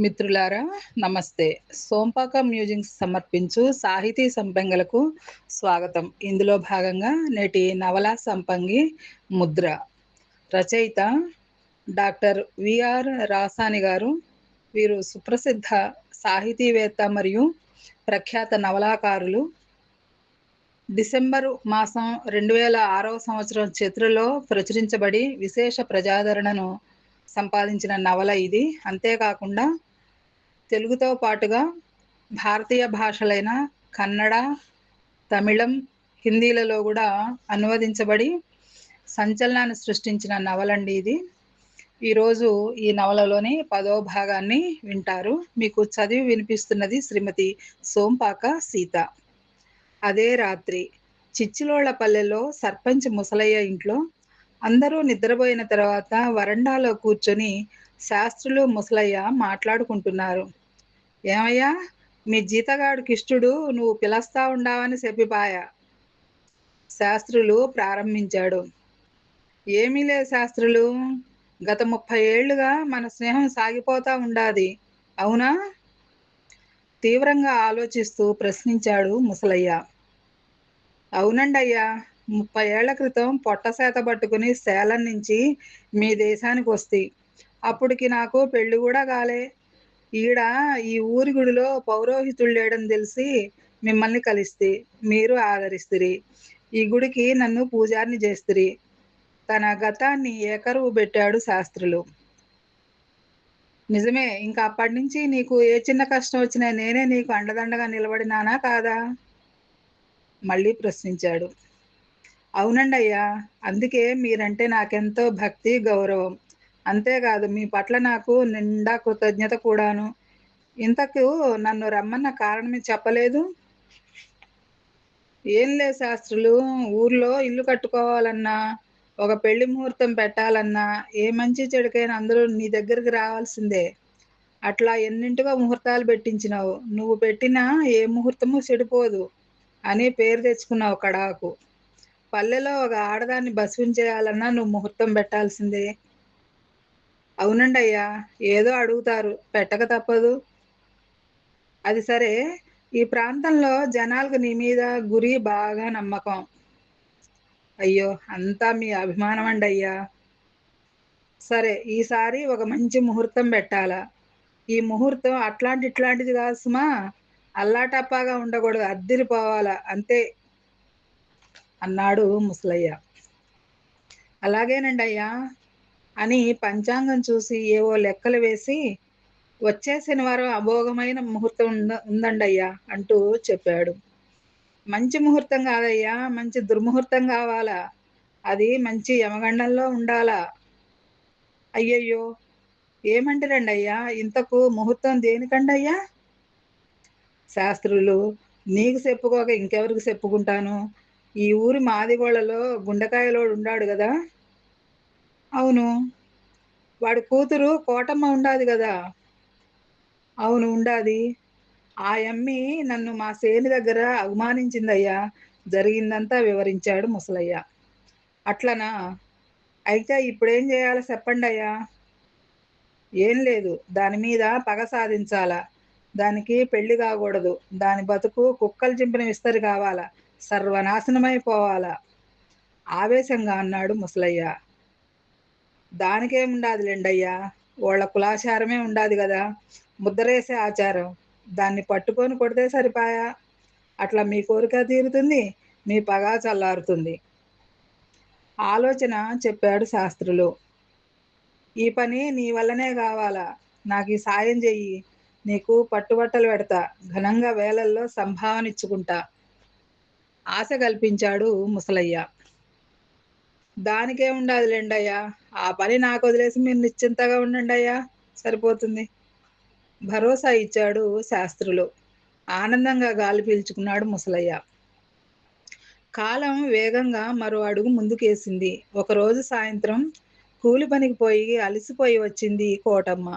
మిత్రులారా నమస్తే. సోంపాక మ్యూజిక్స్ సమర్పించు సాహితీ సంపంగలకు స్వాగతం. ఇందులో భాగంగా నేటి నవలా సంపంగి ముద్ర. రచయిత డాక్టర్ విఆర్ రాసాని గారు వీరు సుప్రసిద్ధ సాహితీవేత్త మరియు ప్రఖ్యాత నవలాకారులు. డిసెంబరు మాసం రెండు వేల ఆరవ సంవత్సరం చిత్రలో ప్రచురించబడి విశేష ప్రజాదరణను సంపాదించిన నవల ఇది. అంతేకాకుండా తెలుగుతో పాటుగా భారతీయ భాషలైన కన్నడ తమిళం హిందీలలో కూడా అనువదించబడి సంచలనాన్ని సృష్టించిన నవలండి ఇది. ఈరోజు ఈ నవలలోని పదో భాగాన్ని వింటారు. మీకు చదివి వినిపిస్తున్నది శ్రీమతి సోంపాక సీత. అదే రాత్రి చిచ్చిలోళ్ళపల్లెలో సర్పంచ్ ముసలయ్య ఇంట్లో అందరూ నిద్రపోయిన తర్వాత వరండాలో కూర్చొని శాస్త్రులు ముసలయ్య మాట్లాడుకుంటున్నారు. ఏమయ్యా? మీ జీతగాడు కిష్టుడు నువ్వు పిలుస్తా ఉండావని చెప్పిపాయ. శాస్త్రులు ప్రారంభించాడు. ఏమీ లేదు శాస్త్రులు. గత ముప్పై ఏళ్ళుగా మన స్నేహం సాగిపోతా ఉండాది. అవునా? తీవ్రంగా ఆలోచిస్తూ ప్రశ్నించాడు ముసలయ్య. అవునండయ్యా. ముప్పై ఏళ్ళ క్రితం పొట్టసేత పట్టుకుని సేలం నుంచి మీ దేశానికి వస్తే అప్పటికి నాకు పెళ్ళి కూడా కాలే. ఈడ ఈ ఊరి గుడిలో పౌరోహితుడు లేడని తెలిసి మిమ్మల్ని కలిస్తే మీరు ఆదరిస్తురి. ఈ గుడికి నన్ను పూజారిని చేస్తురి. తన గతాన్ని ఏకరువు పెట్టాడు శాస్త్రులు. నిజమే ఇంకా అప్పటి నుంచి నీకు ఏ చిన్న కష్టం వచ్చినా నేనే నీకు అండదండగా నిలబడినానా కాదా? మళ్ళీ ప్రశ్నించాడు. అవునండి అయ్యా అందుకే మీరంటే నాకెంతో భక్తి గౌరవం. అంతేకాదు మీ పట్ల నాకు నిండా కృతజ్ఞత కూడాను. ఇంతకు నన్ను రమ్మన్న కారణమే చెప్పలేదు? ఏం లే శాస్త్రులు ఊర్లో ఇల్లు కట్టుకోవాలన్నా ఒక పెళ్ళి ముహూర్తం పెట్టాలన్నా ఏ మంచి చెడుకైనా అందరూ నీ దగ్గరికి రావాల్సిందే. అట్లా ఎన్నింటిగా ముహూర్తాలు పెట్టించినావు. నువ్వు పెట్టినా ఏ ముహూర్తము చెడిపోదు అని పేరు తెచ్చుకున్నావు కడాకు. పల్లెలో ఒక ఆడదాన్ని బస్విన్ చేయాలన్నా నువ్వు ముహూర్తం పెట్టాల్సిందే. అవునండి అయ్యా ఏదో అడుగుతారు. పెట్టక తప్పదు. అది సరే. ఈ ప్రాంతంలో జనాలకు నీ మీద గురి బాగా నమ్మకం. అయ్యో అంతా మీ అభిమానం అండి అయ్యా సరే ఈసారి ఒక మంచి ముహూర్తం పెట్టాలా? ఈ ముహూర్తం అట్లాంటి ఇట్లాంటిది కాదు సుమా. అల్లాటప్పాగా ఉండకూడదు. అద్దిరిపోవాలా అంతే. అన్నాడు ముసలయ్య. అలాగేనండి అయ్యా అని పంచాంగం చూసి ఏవో లెక్కలు వేసి వచ్చే శనివారం అభోగమైన ముహూర్తం ఉంద ఉందండయ్యా అంటూ చెప్పాడు. మంచి ముహూర్తం కాదయ్యా మంచి దుర్ముహూర్తం కావాలా అది మంచి యమగండంలో ఉండాలా? అయ్యయ్యో ఏమంటారండి అయ్యా ఇంతకు ముహూర్తం దేనికండయ్యా? శాస్త్రులు నీకు చెప్పుకోక ఇంకెవరికి చెప్పుకుంటాను? ఈ ఊరి మాదిగోళ్ళలో గుండెకాయలోడు ఉండాడు కదా? అవును. వాడి కూతురు కోటమ్మ ఉండాది కదా. అవును ఉండాది. ఆ అమ్మి నన్ను మా సేని దగ్గర అవమానించిందయ్యా. జరిగిందంతా వివరించాడు ముసలయ్య. అట్లనా? అయితే ఇప్పుడేం చేయాలో చెప్పండి అయ్యా ఏం లేదు. దాని మీద పగ సాధించాలా? దానికి పెళ్ళి కాకూడదు. దాని బతుకు కుక్కలు చింపిన విస్తరి కావాలా? సర్వనాశనమైపోవాలా? ఆవేశంగా అన్నాడు ముసలయ్య. దానికేముండాది లేండయ్యా వాళ్ళ కులాచారమే ఉండాది కదా. ముద్రేసే ఆచారం. దాన్ని పట్టుకొని కొడితే సరిపాయా? అట్లా మీ కోరిక తీరుతుంది మీ పగా చల్లారుతుంది. ఆలోచన చెప్పాడు శాస్త్రులు. ఈ పని నీ వల్లనే కావాలా? నాకు ఈ సాయం చెయ్యి. నీకు పట్టుబట్టలు పెడతా. ఘనంగా వేలల్లో సంభావన ఇచ్చుకుంటా ఆశ కల్పించాడు ముసలయ్య. దానికే ఉండాది లేండయ్యా ఆ పని నాకు వదిలేసి మీరు నిశ్చింతగా ఉండండి అయ్యా. సరిపోతుంది. భరోసా ఇచ్చాడు శాస్త్రులు. ఆనందంగా గాలి పీల్చుకున్నాడు ముసలయ్య. కాలం వేగంగా మరో అడుగు ముందుకేసింది. ఒకరోజు సాయంత్రం కూలి పనికి పోయి అలసిపోయి వచ్చింది కోటమ్మ.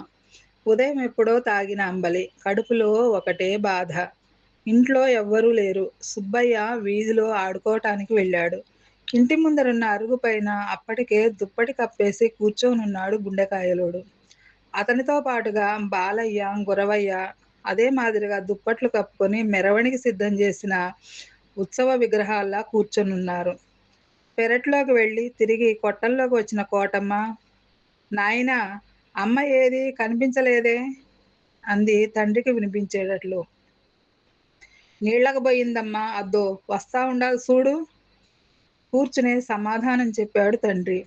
ఉదయం ఎప్పుడో తాగిన అంబలి. కడుపులో ఒకటే బాధ. ఇంట్లో ఎవ్వరూ లేరు. సుబ్బయ్య వీధిలో ఆడుకోవటానికి వెళ్ళాడు. ఇంటి ముందరున్న అరుగు పైన అప్పటికే దుప్పటి కప్పేసి కూర్చోనున్నాడు గుండెకాయలోడు అతనితో పాటుగా బాలయ్య, గురవయ్య అదే మాదిరిగా దుప్పట్లు కప్పుకొని మెరవణికి సిద్ధం చేసిన ఉత్సవ విగ్రహాల్లా కూర్చొనున్నారు. పెరట్లోకి వెళ్ళి తిరిగి కొట్టల్లోకి వచ్చిన కోటమ్మ, నాయనా! అమ్మ ఏది కనిపించలేదే? అంది తండ్రికి వినిపించేటట్లు. నీళ్ళకు పోయిందమ్మా అద్దో వస్తా ఉండాలి చూడు కూర్చునే సమాధానం చెప్పాడు తండ్రి.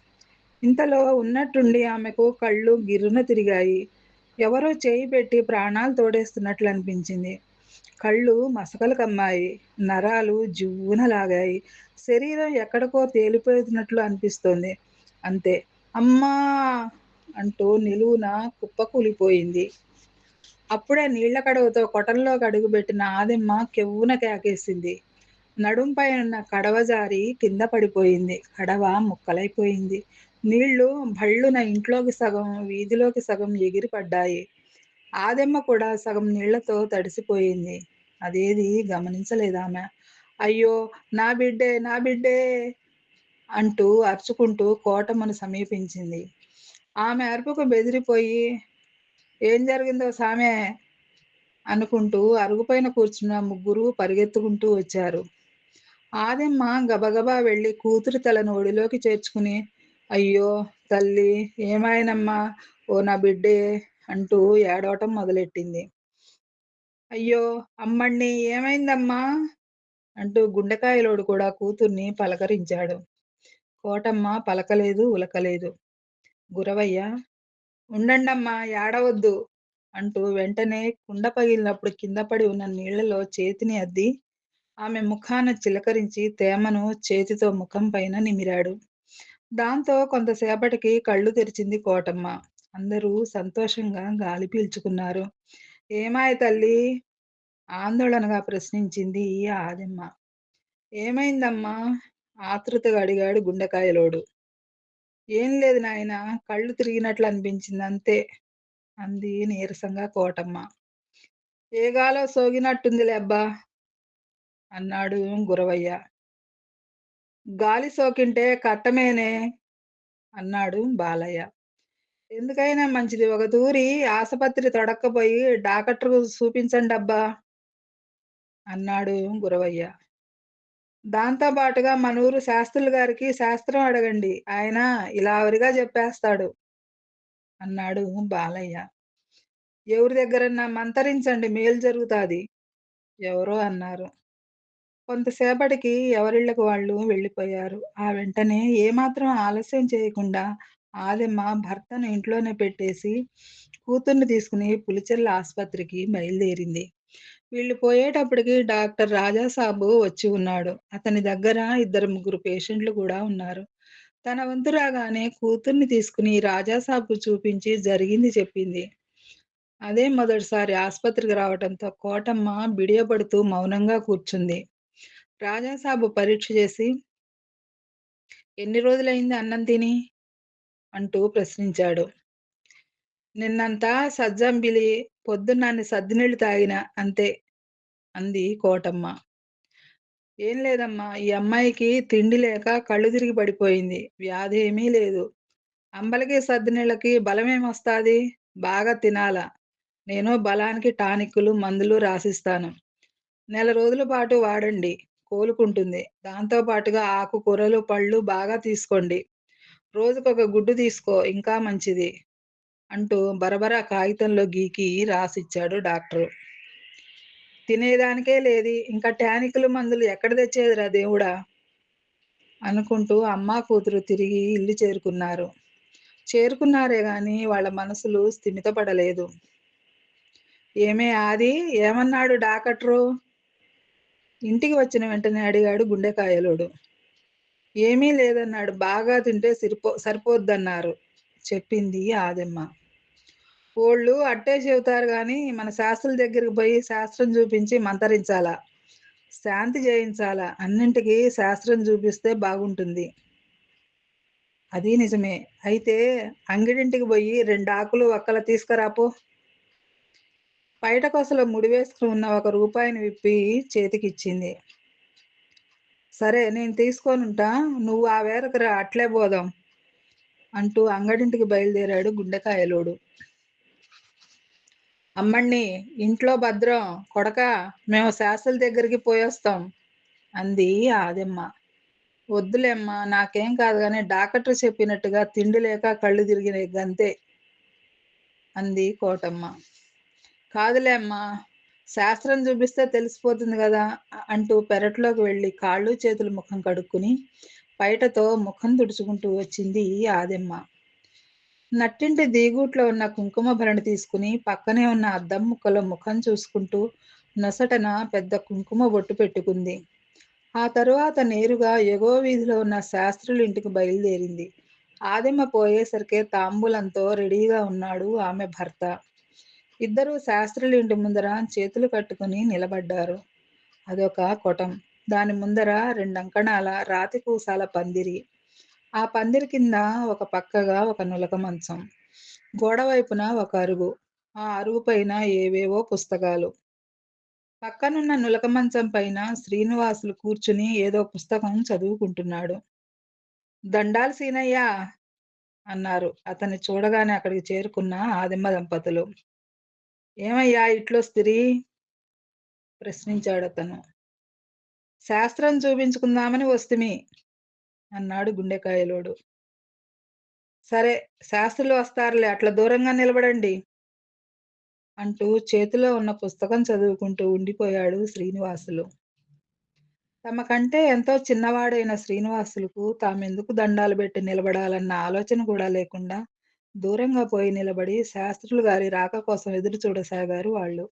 ఇంతలో ఉన్నట్టుండి ఆమెకు కళ్ళు గిర్రున తిరిగాయి. ఎవరో చేయి పెట్టి ప్రాణాలు తోడేస్తున్నట్లు అనిపించింది. కళ్ళు మసకలు కమ్మాయి. నరాలు జువ్వున లాగాయి. శరీరం ఎక్కడికో తేలిపోతున్నట్లు అనిపిస్తోంది. అంతే. అమ్మా! అంటూ నిలువున కుప్పకూలిపోయింది. అప్పుడే నీళ్ళ కడవతో కొటంలోకి అడుగుపెట్టిన ఆదిమ్మ కెవ్వున కేకేసింది. నడుంపైనున్న కడవ జారి కింద పడిపోయింది. కడవ ముక్కలైపోయింది. నీళ్ళు భళ్ళున ఇంట్లోకి సగం, వీధిలోకి సగం ఎగిరి పడ్డాయి. ఆదెమ్మ కూడా సగం నీళ్ళతో తడిసిపోయింది. అదేదీ గమనించలేదామె. అయ్యో! నా బిడ్డే! నా బిడ్డే! అంటూ అరుచుకుంటూ కోటమ్మను సమీపించింది. ఆమె అరుపుకు బెదిరిపోయి ఏం జరిగిందో సామె అనుకుంటూ అరుగుపైన కూర్చున్న ముగ్గురు పరిగెత్తుకుంటూ వచ్చారు. ఆదెమ్మ గబగబా వెళ్ళి కూతురు తలను ఒడిలోకి చేర్చుకుని అయ్యో! తల్లి ఏమాయనమ్మా ఓ నా బిడ్డే! అంటూ ఏడవటం మొదలెట్టింది. అయ్యో! అమ్మణ్ణి ఏమైందమ్మా! అంటూ గుండెకాయలోడు కూడా కూతుర్ని పలకరించాడు. కోటమ్మ పలకలేదు, ఉలకలేదు. గురవయ్య ఉండండమ్మా ఏడవద్దు అంటూ వెంటనే కుండ పగిలినప్పుడు కింద పడి ఉన్న నీళ్ళలో చేతిని అద్ది ఆమె ముఖాన చిలకరించి తేమను చేతితో ముఖం పైన నిమిరాడు. దాంతో కొంతసేపటికి కళ్ళు తెరిచింది కోటమ్మ. అందరూ సంతోషంగా గాలి పీల్చుకున్నారు. ఏమాయ తల్లి ఆందోళనగా ప్రశ్నించింది ఆదిమ్మ ఏమైందమ్మా? ఆతృతగా అడిగాడు గుండెకాయలోడు. ఏం లేదు నాయనా! కళ్ళు తిరిగినట్లు అనిపించింది అంతే అంది నీరసంగా కోటమ్మ. ఏ గాలో సోకినట్టుందిలే అబ్బా! అన్నాడు గురవయ్య. గాలి సోకింటే కట్టమేనే అన్నాడు బాలయ్య. ఎందుకైనా మంచిది ఒక తూరి ఆసుపత్రి తొడక్కపోయి డాకట్రుకు సూపించండబ్బా! అన్నాడు గురవయ్య. దాంతో బాటుగా మనూరు శాస్త్రులు గారికి శాస్త్రం అడగండి. ఆయన ఇలావరిగా చెప్పేస్తాడు అన్నాడు బాలయ్య. ఎవరి దగ్గరన్నా మంతరించండి మేలు జరుగుతుంది ఎవరో అన్నారు. కొంతసేపటికి ఎవరిళ్ళకు వాళ్ళు వెళ్ళిపోయారు. ఆ వెంటనే ఏమాత్రం ఆలస్యం చేయకుండా ఆదెమ్మ భర్తను ఇంట్లోనే పెట్టేసి కూతుర్ని తీసుకుని పులిచెర్ల ఆస్పత్రికి బయలుదేరింది. వీళ్ళు పోయేటప్పటికి డాక్టర్ రాజాసాబు వచ్చి ఉన్నాడు. అతని దగ్గర ఇద్దరు ముగ్గురు పేషెంట్లు కూడా ఉన్నారు. తన వంతు రాగానే కూతుర్ని తీసుకుని రాజాసాబుకు చూపించి జరిగింది చెప్పింది. అదే మొదటిసారి ఆస్పత్రికి రావటంతో కోటమ్మ బిడియపడుతూ మౌనంగా కూర్చుంది. రాజాసాబు పరీక్ష చేసి ఎన్ని రోజులైంది అన్నం తిని? అంటూ ప్రశ్నించాడు. నిన్నంతా సజ్జంబిలి పొద్దున్నన్ని సద్దినీళ్ళు తాగినా అంతే అంది కోటమ్మ. ఏం లేదమ్మా! ఈ అమ్మాయికి తిండి లేక కళ్ళు తిరిగి పడిపోయింది. వ్యాధి ఏమీ లేదు. అంబలకి సద్దినీళ్ళకి బలమేమొస్తాది? బాగా తినాల. నేను బలానికి టానిక్కులు, మందులు రాసిస్తాను. నెల రోజుల పాటు వాడండి. కోలుకుంటుంది. దాంతో పాటుగా ఆకుకూరలు, పళ్ళు బాగా తీసుకోండి. రోజుకొక గుడ్డు తీసుకో ఇంకా మంచిది. అంటూ బరబరా కాగితంలో గీకి రాసిచ్చాడు డాక్టరు. తినేదానికే లేది. ఇంకా టానికులు, మందులు ఎక్కడ తెచ్చేదిరా దేవుడా! అనుకుంటూ అమ్మ కూతురు తిరిగి ఇల్లు చేరుకున్నారు. చేరుకున్నారే గాని వాళ్ళ మనసులు స్థిమితపడలేదు. ఏమే ఆది ఏమన్నాడు డాకట్రు? ఇంటికి వచ్చిన వెంటనే అడిగాడు గుండెకాయలోడు. ఏమీ లేదన్నాడు. బాగా తింటే సరిపో సరిపోద్దన్నారు చెప్పింది ఆదెమ్మ. ఓళ్ళు అట్టే చెబుతారు కానీ మన శాస్త్రుల దగ్గరికి పోయి శాస్త్రం చూపించి మంతరించాలా శాంతి చేయించాలా అన్నింటికీ శాస్త్రం చూపిస్తే బాగుంటుంది. అది నిజమే. అయితే అంగిడింటికి రెండు ఆకులు ఒక్కలా తీసుకురాపో పో. పైటకొసలో ముడివేసుకుని ఉన్న ఒక రూపాయిని విప్పి చేతికిచ్చింది. సరే నేను తీసుకోనుంటా. నువ్వు ఆ వేరకు రా అట్లే పోదాం. అంటూ అంగడింటికి బయలుదేరాడు గుండెకాయలోడు. అమ్మణ్ణి ఇంట్లో భద్రం కొడక మేము శాసల దగ్గరికి పోయొస్తాం అంది ఆదెమ్మ వద్దులేమ్మా నాకేం కాదు కానీ డాక్టర్ చెప్పినట్టుగా తిండి లేక కళ్ళు తిరిగిన గంతే అంది కోటమ్మ కాదులే అమ్మా. శాస్త్రం చూపిస్తే తెలిసిపోతుంది కదా అంటూ పెరట్లోకి వెళ్ళి కాళ్ళు చేతులు ముఖం కడుక్కుని పైటతో ముఖం తుడుచుకుంటూ వచ్చింది ఆదెమ్మ. నట్టింటి దిగూట్లో ఉన్న కుంకుమ భరణి తీసుకుని పక్కనే ఉన్న అద్దం ముక్కలో ముఖం చూసుకుంటూ నొసటన పెద్ద కుంకుమ బొట్టు పెట్టుకుంది. ఆ తరువాత నేరుగా ఎగో వీధిలో ఉన్న శాస్త్రుల ఇంటికి బయలుదేరింది. ఆదిమ పోయేసరికే తాంబూలంతో రెడీగా ఉన్నాడు ఆమె భర్త. ఇద్దరు శాస్త్రుల ఇంటి ముందర చేతులు కట్టుకుని నిలబడ్డారు. అదొక కొటం. దాని ముందర రెండంకణాల రాతి కూసాల పందిరి. ఆ పందిరి కింద ఒక పక్కగా ఒక నులక మంచం. గోడ వైపున ఒక అరుగు. ఆ అరుగు పైన ఏవేవో పుస్తకాలు. పక్కనున్న నులక మంచం పైన శ్రీనివాసులు కూర్చుని ఏదో పుస్తకం చదువుకుంటున్నాడు. దండాలు సీనయ్యా! అన్నారు. అతన్ని చూడగానే అక్కడికి చేరుకున్న ఆదిమ్మ దంపతులు. ఏమయ్యా ఇట్లో స్త్రీ? ప్రశ్నించాడు అతను. శాస్త్రం చూపించుకుందామని వస్తుమి అన్నాడు గుండెకాయలోడు. సరే శాస్త్రులు వస్తారులే అట్లా దూరంగా నిలబడండి అంటూ చేతిలో ఉన్న పుస్తకం చదువుకుంటూ ఉండిపోయాడు శ్రీనివాసులు. తమకంటే ఎంతో చిన్నవాడైన శ్రీనివాసులకు తామెందుకు దండాలు పెట్టి నిలబడాలన్న ఆలోచన కూడా లేకుండా దూరంగా పోయి నిలబడి శాస్త్రులు గారి రాక కోసం ఎదురు చూడసాగారు వాళ్ళు.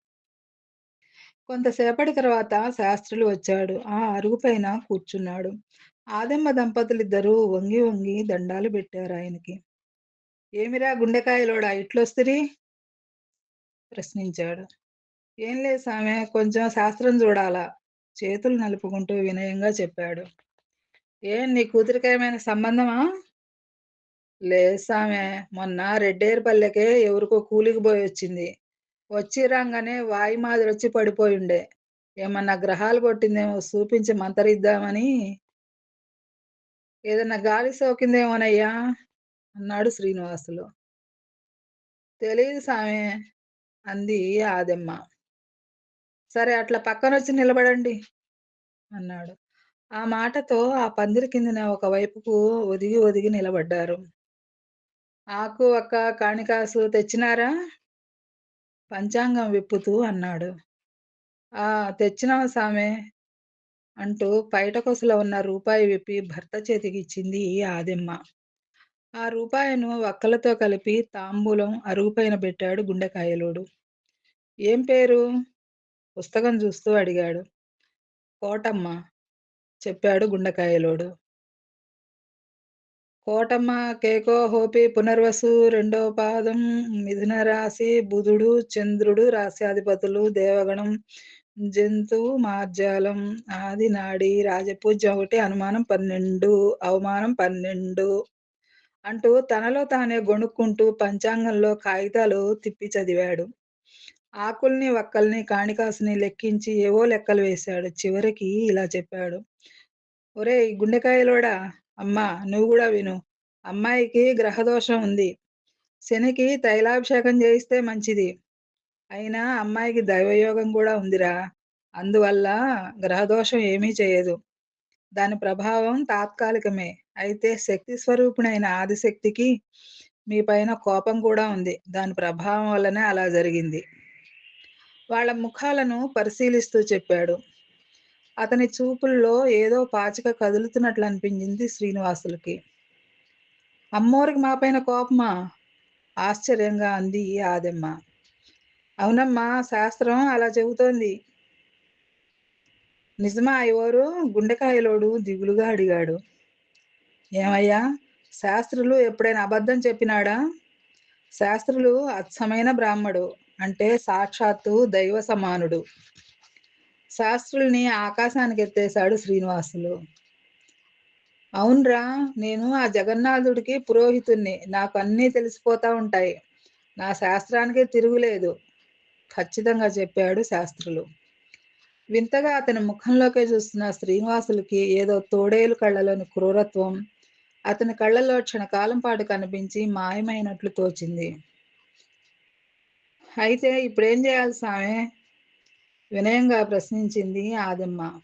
కొంతసేపటి తర్వాత శాస్త్రులు వచ్చాడు. ఆ అరుగు పైన కూర్చున్నాడు. ఆదమ్మ దంపతులిద్దరూ వంగి వంగి దండాలు పెట్టారు ఆయనకి. ఏమిరా గుండెకాయలోడా? ఇట్లొస్తిరి? ప్రశ్నించాడు. ఏం లేదు సామె కొంచెం శాస్త్రం చూడాలా? చేతులు నలుపుకుంటూ వినయంగా చెప్పాడు. ఏం నీ కూతురికేమైనా సంబంధమా? లేదు సామె మొన్న రెడ్డేరుపల్లెకే ఎవరికో కూలికి పోయి వచ్చింది. వచ్చి రాగానే వాయి మాదిరి వచ్చి పడిపోయిండే ఏమన్నా గ్రహాలు కొట్టిందేమో చూపించి మంతరిద్దామని. ఏదన్నా గాలి సోకిందేమోనయ్యా? అన్నాడు శ్రీనివాసులు. తెలియదు సామె అంది ఆదెమ్మ. సరే అట్లా పక్కన వచ్చి నిలబడండి అన్నాడు. ఆ మాటతో ఆ పందిరి కిందన ఒకవైపుకు ఒదిగి ఒదిగి నిలబడ్డారు. ఆకు ఒక్క కాణికాసు తెచ్చినారా? పంచాంగం విప్పుతూ అన్నాడు. ఆ తెచ్చినాం సామె అంటూ పైటకొసలో ఉన్న రూపాయి విప్పి భర్త చేతికి ఇచ్చింది ఆదెమ్మ. ఆ రూపాయను వక్కలతో కలిపి తాంబూలం అరుగుపైన పెట్టాడు గుండెకాయలోడు. ఏం పేరు? పుస్తకం చూస్తూ అడిగాడు. కోటమ్మ చెప్పాడు గుండెకాయలోడు. కోటమ్మ కేకో హోపి పునర్వసు రెండో పాదం. మిథున రాశి బుధుడు చంద్రుడు రాశ్యాధిపతులు దేవగణం జంతువు మార్జాలం ఆది నాడి రాజపూజ్యం ఒకటి అనుమానం పన్నెండు అవమానం పన్నెండు అంటూ తనలో తానే గొణుక్కుంటూ పంచాంగంలో కాగితాలు తిప్పి చదివాడు. ఆకుల్ని వక్కల్ని కాణికాసుని లెక్కించి ఏవో లెక్కలు వేశాడు. చివరికి ఇలా చెప్పాడు. ఒరే గుండెకాయలోడా? అమ్మా నువ్వు కూడా విను. అమ్మాయికి గ్రహదోషం ఉంది. శనికి తైలాభిషేకం చేయిస్తే మంచిది. అయినా అమ్మాయికి దైవయోగం కూడా ఉందిరా. అందువల్ల గ్రహదోషం ఏమీ చేయదు. దాని ప్రభావం తాత్కాలికమే. అయితే శక్తి స్వరూపుణైన ఆదిశక్తికి మీ పైన కోపం కూడా ఉంది. దాని ప్రభావం వల్లనే అలా జరిగింది. వాళ్ళ ముఖాలను పరిశీలిస్తూ చెప్పాడు. అతని చూపుల్లో ఏదో పాచిక కదులుతున్నట్లు అనిపించింది శ్రీనివాసులకి. అమ్మోరికి మా పైన కోపమా? ఆశ్చర్యంగా అంది ఆదెమ్మ. అవునమ్మా శాస్త్రం అలా చెబుతోంది. నిజమా అయ్యోరు గుండెకాయలోడు దిగులుగా అడిగాడు. ఏమయ్యా శాస్త్రులు ఎప్పుడైనా అబద్ధం చెప్పినాడా? శాస్త్రులు అచ్చమైన బ్రాహ్మడు అంటే సాక్షాత్తు దైవ సమానుడు శాస్త్రుల్ని ఆకాశానికి ఎత్తేశాడు శ్రీనివాసులు. అవునరా నేను ఆ జగన్నాథుడికి పురోహితుణ్ణి. నాకు అన్నీ తెలిసిపోతా ఉంటాయి. నా శాస్త్రానికి తిరుగులేదు ఖచ్చితంగా చెప్పాడు శాస్త్రులు. వింతగా అతని ముఖంలోకే చూస్తున్న శ్రీనివాసులకి ఏదో తోడేలు కళ్ళలోని క్రూరత్వం అతని కళ్ళలో క్షణకాలం పాటు కనిపించి మాయమైనట్లు తోచింది. అయితే ఇప్పుడేం చేయాలి సామె వినయంగా ప్రశ్నించింది ఆదమ్మ.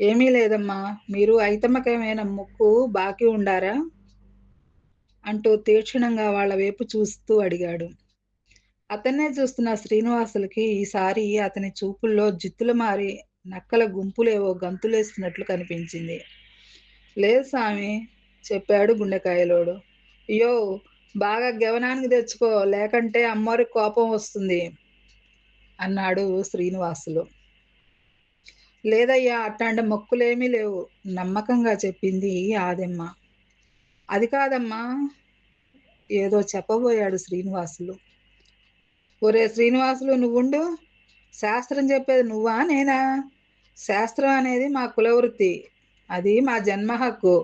ఏమీ లేదమ్మా మీరు ఐతమ్మకమైన ముక్కు బాకీ ఉండారా? అంటూ తీక్షణంగా వాళ్ళ వైపు చూస్తూ అడిగాడు. అతన్నే చూస్తున్న శ్రీనివాసులకి ఈసారి అతని చూపుల్లో జిత్తులు మారి నక్కల గుంపులేవో గంతులేస్తున్నట్లు కనిపించింది. లేదు స్వామి చెప్పాడు గుండెకాయలోడు. అయ్యో బాగా గవనానికి తెచ్చుకో లేకంటే అమ్మవారికి కోపం వస్తుంది. అన్నాడు శ్రీనివాసులు. లేదయ్యా అట్లాంటి మొక్కులేమీ లేవు నమ్మకంగా చెప్పింది ఆదెమ్మ. అది కాదమ్మా ఏదో చెప్పబోయాడు శ్రీనివాసులు. ఒరే శ్రీనివాసులు నువ్వుండు. శాస్త్రం చెప్పేది నువ్వా నేనా? శాస్త్రం అనేది మా కులవృత్తి. అది మా జన్మ హక్కు.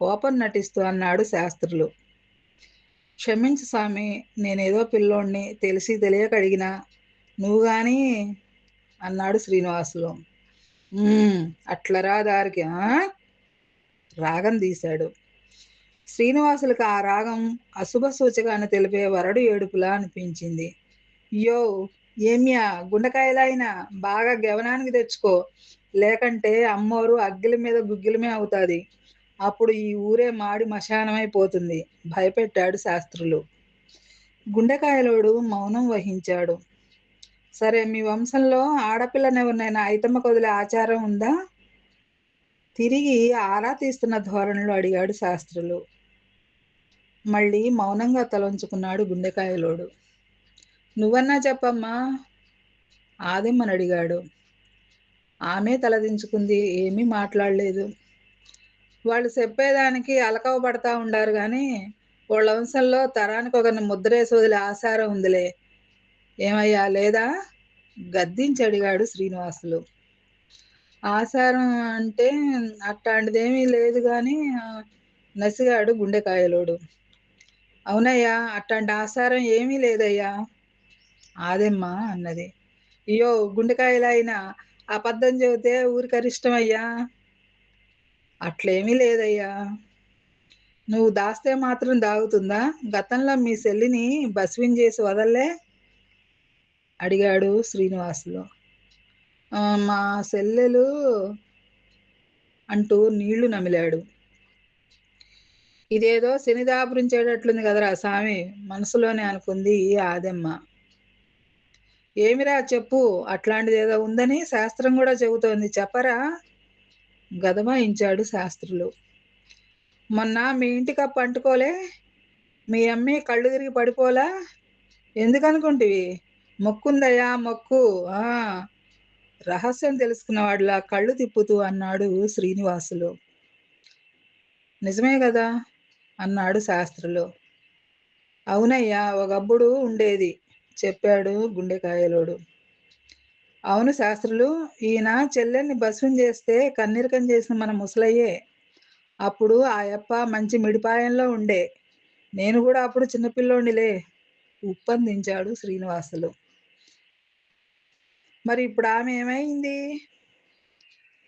ఓపెన్ నటిస్తూ అన్నాడు శాస్త్రులు. క్షమించు స్వామి నేనేదో పిల్లోడిని తెలిసి తెలియక అడిగినా నువ్వు కానీ అన్నాడు శ్రీనివాసులు. అట్లరా దారికి రాగం తీశాడు. శ్రీనివాసులకు ఆ రాగం అశుభ సూచకాన్ని తెలిపే వరడు ఏడుపులా అనిపించింది. యో ఏమ్యా గుండకాయలైనా బాగా గవనానికి తెచ్చుకో. లేకంటే అమ్మోరు అగ్గిల మీద గుగ్గిలమే అవుతుంది. అప్పుడు ఈ ఊరే మాడి మశానమైపోతుంది. భయపెట్టాడు శాస్త్రులు. గుండెకాయలోడు మౌనం వహించాడు. సరే మీ వంశంలో ఆడపిల్లనెవరినైనా ఐతమ్మ కొదిలే ఆచారం ఉందా? తిరిగి ఆరా తీస్తున్న ధోరణిలో అడిగాడు శాస్త్రులు. మళ్ళీ మౌనంగా తలంచుకున్నాడు గుండెకాయలోడు. నువ్వన్నా చెప్పమ్మా? ఆదిమ్మని అడిగాడు. ఆమె తలదించుకుంది ఏమీ మాట్లాడలేదు. వాళ్ళు చెప్పేదానికి అలకవ పడతా ఉండారు కానీ వాళ్ళ వంశంలో తరానికి ఒక ముద్రేసి వదిలే ఆసారం ఉందిలే. ఏమయ్యా లేదా? గద్దించి అడిగాడు శ్రీనివాసులు. ఆసారం అంటే అట్లాంటిదేమీ లేదు కానీ నసిగాడు గుండెకాయలోడు. అవునయ్యా అట్లాంటి ఆసారం ఏమీ లేదయ్యా? ఆదెమ్మా అన్నది. అయ్యో గుండెకాయలైనా అబద్ధం చెబితే ఊరికరిష్టమయ్యా? అట్లేమీ లేదయ్యా. నువ్వు దాస్తే మాత్రం దాగుతుందా? గతంలో మీ చెల్లిని బస్విన్ చేసి వదల్లే? అడిగాడు శ్రీనివాసులు. మా సెల్లెలు అంటూ నీళ్ళు నమిలాడు. ఇదేదో శనిదాపురించేటట్లుంది కదరా స్వామి మనసులోనే అనుకుంది ఆదెమ్మ. ఏమిరా చెప్పు అట్లాంటిది ఏదో ఉందని శాస్త్రం కూడా చెబుతోంది చెప్పరా? గదమాయించాడు శాస్త్రులు. మొన్న మీ ఇంటికి అంటుకోలే? మీ అమ్మి కళ్ళు తిరిగి పడిపోలా? ఎందుకనుకుంటివి? మొక్కుందయ్యా మొక్కు. ఆ రహస్యం తెలుసుకున్నవాడిలా కళ్ళు తిప్పుతూ అన్నాడు శ్రీనివాసులు. నిజమే కదా అన్నాడు శాస్త్రులు. అవునయ్యా ఒకప్పుడు ఉండేది చెప్పాడు గుండెకాయలోడు. అవును శాస్త్రులు ఈయన చెల్లెల్ని భస్వం చేస్తే కన్నీరకం చేసిన మన ముసలయ్యే. అప్పుడు ఆ యప్ప మంచి మిడిపాయంలో ఉండే. నేను కూడా అప్పుడు చిన్నపిల్లోనిలే ఉప్పందించాడు శ్రీనివాసులు. మరి ఇప్పుడు ఆమె ఏమైంది?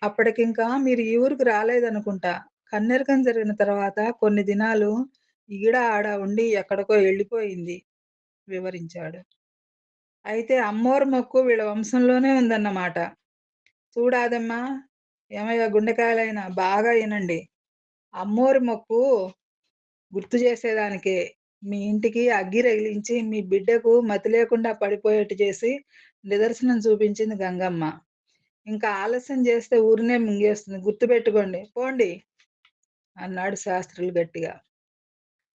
అప్పటికింకా మీరు ఈ ఊరికి రాలేదనుకుంటా. కన్నెరకం జరిగిన తర్వాత కొన్ని దినాలు ఈడ ఆడ ఉండి ఎక్కడికో వెళ్ళిపోయింది వివరించాడు. అయితే అమ్మోరు మొక్కు వీళ్ళ వంశంలోనే ఉందన్నమాట. చూడాదమ్మా ఏమయ్యా గుండెకాయలైనా బాగా వినండి. అమ్మోరి మొక్కు గుర్తు చేసేదానికే. మీ ఇంటికి అగ్గి రగిలించి మీ బిడ్డకు మతి లేకుండా పడిపోయేట్టు చేసి నిదర్శనం చూపించింది గంగమ్మ. ఇంకా ఆలస్యం చేస్తే ఊరినే మింగేస్తుంది. గుర్తుపెట్టుకోండి. పోండి అన్నాడు శాస్త్రులు గట్టిగా.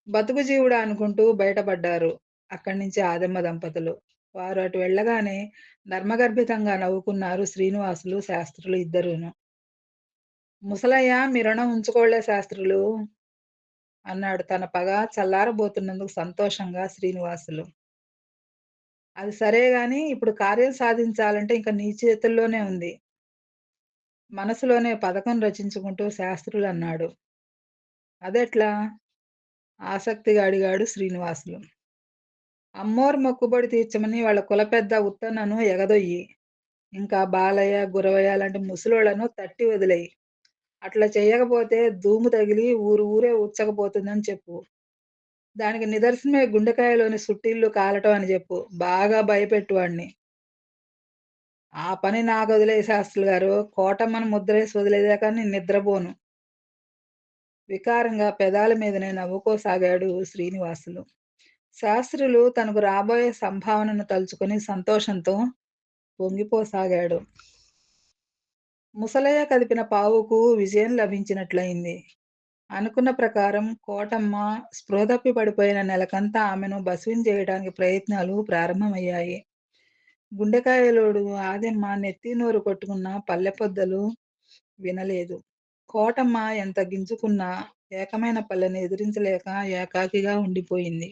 బతుకు జీవుడు అనుకుంటూ బయటపడ్డారు అక్కడి నుంచి ఆదమ్మ దంపతులు. వారు అటు వెళ్ళగానే నర్మగర్భితంగా నవ్వుకున్నారు శ్రీనివాసులు శాస్త్రులు ఇద్దరును. ముసలయ్య మీ రుణం ఉంచుకోలే శాస్త్రులు అన్నాడు తన పగ చల్లారబోతున్నందుకు సంతోషంగా శ్రీనివాసులు. అది సరే గాని ఇప్పుడు కార్యం సాధించాలంటే ఇంకా నీ చేతుల్లోనే ఉంది. మనసులోనే పథకం రచించుకుంటూ శాస్త్రులు అన్నాడు. అదెట్లా? ఆసక్తిగా అడిగాడు శ్రీనివాసులు. అమ్మోరు మొక్కుబడి తీర్చమని వాళ్ళ కుల పెద్ద ఉత్తన్నను ఎగదొయ్యి. ఇంకా బాలయ్య గురవయ్య లాంటి ముసలోళ్ళను తట్టి వదిలేయి. అట్లా చేయకపోతే ధూము తగిలి ఊరు ఊరే ఉచ్చకపోతుందని చెప్పు. దానికి నిదర్శనమే గుండెకాయలోని సుట్టిల్లు కాలటం అని చెప్పు బాగా భయపెట్టువాడిని ఆ పని నాకు వదిలే శాస్త్రులు గారు. కోటమ్మను ముద్రేసి వదిలేదాకా నేను నిద్రపోను వికారంగా పెదాల మీదనే నవ్వుకోసాగాడు శ్రీనివాసులు. శాస్త్రులు తనకు రాబోయే సంభావనను తలుచుకొని సంతోషంతో పొంగిపోసాగాడు. ముసలయ్య కదిపిన పావుకు విజయం లభించినట్లయింది. అనుకున్న ప్రకారం కోటమ్మ స్పృహ తప్పి పడిపోయిన నెలకంతా ఆమెను బస్విం చేయడానికి ప్రయత్నాలు ప్రారంభమయ్యాయి. గుండెకాయలోడు ఆదెమ్మ నెత్తి నోరు కొట్టుకున్న పల్లెపొద్దలు వినలేదు. కోటమ్మ ఎంత గింజుకున్నా ఏకమైన పల్లెని ఎదిరించలేక ఏకాకిగా ఉండిపోయింది.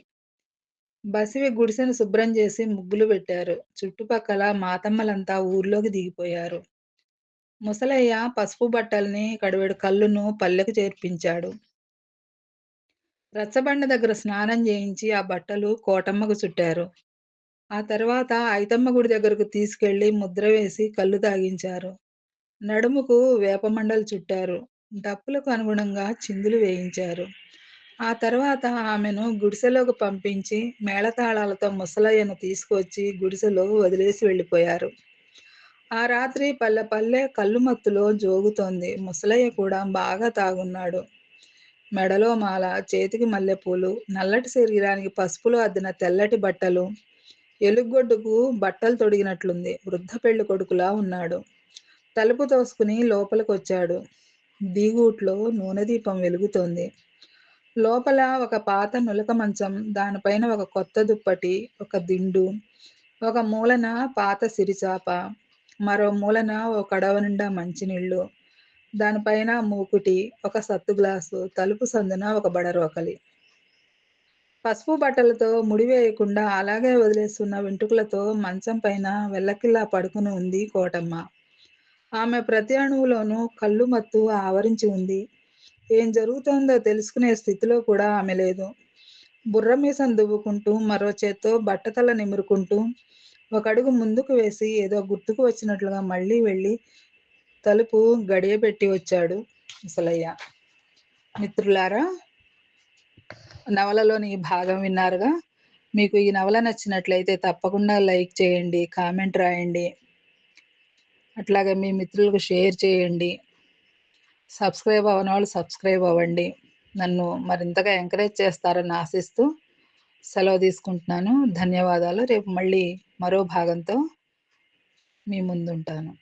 బసివి గుడిసెను శుభ్రం చేసి ముగ్గులు పెట్టారు. చుట్టుపక్కల మాతమ్మలంతా ఊర్లోకి దిగిపోయారు. ముసలయ్య పసుపు బట్టల్ని కడివెడు కళ్ళును పల్లెకు చేర్పించాడు. రచ్చబండ దగ్గర స్నానం చేయించి ఆ బట్టలు కోటమ్మకు చుట్టారు. ఆ తర్వాత ఐతమ్మ గుడి దగ్గరకు తీసుకెళ్ళి ముద్ర వేసి కళ్ళు తాగించారు. నడుముకు వేపమండలు చుట్టారు. డప్పులకు అనుగుణంగా చిందులు వేయించారు. ఆ తర్వాత ఆమెను గుడిసెలోకి పంపించి మేళతాళాలతో ముసలయ్యను తీసుకొచ్చి గుడిసెలో వదిలేసి వెళ్ళిపోయారు. ఆ రాత్రి పల్లె పల్లె కళ్ళుమత్తులో జోగుతోంది. ముసలయ్య కూడా బాగా తాగున్నాడు. మెడలో మాల, చేతికి మల్లెపూలు, నల్లటి శరీరానికి పసుపులో అద్దిన తెల్లటి బట్టలు, ఎలుగొడ్డుకు బట్టలు తొడిగినట్లుంది. వృద్ధ పెళ్ళికొడుకులా ఉన్నాడు. తలుపు తోసుకుని లోపలికొచ్చాడు. దీగూట్లో నూనె దీపం వెలుగుతోంది. లోపల ఒక పాత నులక మంచం, దానిపైన ఒక కొత్త దుప్పటి, ఒక దిండు, ఒక మూలన పాత సిరిచాప, మరో మూలన ఓ కడవ నిండా మంచినీళ్ళు, దానిపైన మూకుటి, ఒక సత్తు గ్లాసు, తలుపు సందున ఒక బడరోకలి. పసుపు బట్టలతో ముడివేయకుండా అలాగే వదిలేస్తున్న వెంట్రుకలతో మంచం పైన వెల్లకిల్లా పడుకుని ఉంది కోటమ్మ. ఆమె ప్రతి అణువులోనూ కళ్ళు మత్తు ఆవరించి ఉంది. ఏం జరుగుతుందో తెలుసుకునే స్థితిలో కూడా ఆమె లేదు. బుర్రమీసం దువ్వుకుంటూ, మరో చేత్తో బట్టతల నిమురుకుంటూ, ఒకడుగు ముందుకు వేసి ఏదో గుర్తుకు వచ్చినట్లుగా మళ్ళీ వెళ్ళి తలుపు గడియబెట్టి వచ్చాడు ముసలయ్య. మిత్రులారా! నవలలోని ఈ భాగం విన్నారుగా! మీకు ఈ నవల నచ్చినట్లయితే తప్పకుండా లైక్ చేయండి, కామెంట్ రాయండి. అట్లాగే మీ మిత్రులకు షేర్ చేయండి. సబ్స్క్రైబ్ అవ్వనోళ్ళు సబ్స్క్రైబ్ అవ్వండి. నన్ను మరింతగా ఎంకరేజ్ చేస్తారని ఆశిస్తూ సెలవు తీసుకుంటున్నాను. ధన్యవాదాలు. రేపు మళ్ళీ మరో భాగంతో మీ ముందుంటాను.